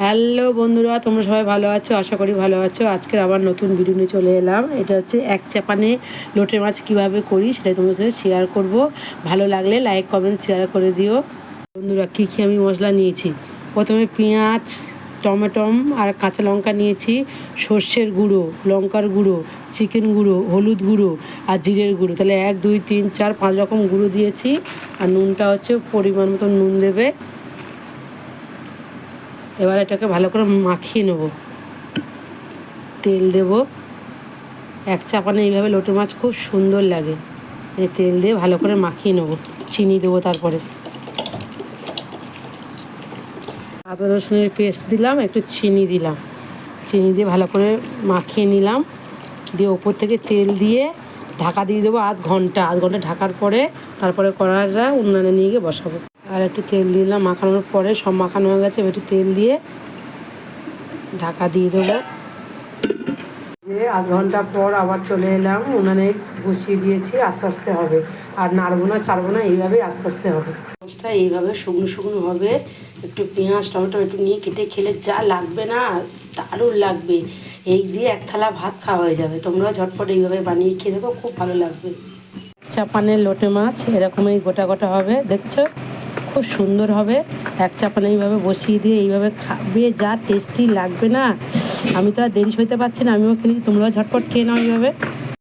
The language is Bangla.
হ্যালো বন্ধুরা, তোমরা সবাই ভালো আছো? আশা করি ভালো আছো। আজকের আবার নতুন ভিডিও নিয়ে চলে এলাম। এটা হচ্ছে এক চাপানে লোটে মাছ কীভাবে করি সেটা তোমাদের সাথে শেয়ার করব। ভালো লাগলে লাইক কমেন্ট শেয়ার করে দিও। বন্ধুরা, কী কী আমি মশলা নিয়েছি? প্রথমে পেঁয়াজ, টমেটম আর কাঁচা লঙ্কা নিয়েছি, সর্ষের গুঁড়ো, লঙ্কার গুঁড়ো চিকেন গুঁড়ো, হলুদ গুঁড়ো আর জিরের গুঁড়ো। তাহলে এক, দুই, তিন, চার, পাঁচ রকম গুঁড়ো দিয়েছি। আর নুনটা হচ্ছে পরিমাণ মতো নুন দেবে। এবার এটাকে ভালো করে মাখিয়ে নেব। তেল দেব। এক চাপানে এইভাবে লোটে মাছ খুব সুন্দর লাগে। এই তেল দিয়ে ভালো করে মাখিয়ে নেব। চিনি দেবো তারপরে। আদা, রসুনের পেস্ট দিলাম, একটু চিনি দিলাম। চিনি দিয়ে ভালো করে মাখিয়ে নিলাম। দিয়ে ওপর থেকে তেল দিয়ে ঢাকা দিয়ে দেবো আধ ঘণ্টা। আধ ঘণ্টা ঢাকার পরে তারপরে কড়াইটা উন্নয়নে নিয়ে গিয়ে বসাবো। একটু তেল দিলাম। মাখানোর পরে সব মাখানো হয়ে গেছে একটু তেল দিয়ে ঢাকা দিয়ে দেবো। যে আধ ঘণ্টা পর আবার চলে এলাম উনানে বসিয়ে দিয়েছি আস্তে আস্তে হবে। আর নাড়বো না ছাড়বো না এইভাবেই আস্তে আস্তে হবে। মাছটা এইভাবে শুকনো শুকনো হবে। একটু পেঁয়াজ টমেটো একটু নিয়ে কেটে খেলে যা লাগবে না দারুণ লাগবে। এই দিয়ে এক থালা ভাত খাওয়া হয়ে যাবে। তোমরা ঝটপট এইভাবে বানিয়ে খেয়ে দেখো খুব ভালো লাগবে। চাপানের লোটে মাছ এরকমই গোটা গোটা হবে দেখছ? খুব সুন্দর হবে। এক চাপানে এইভাবে বসিয়ে দিয়ে এইভাবে খাবে, যা টেস্টি লাগবে না। আমি তো আর দেরি সইতে পারছি না, আমিও খেলি, তোমরাও ঝটপট খেয়ে নাও এইভাবে।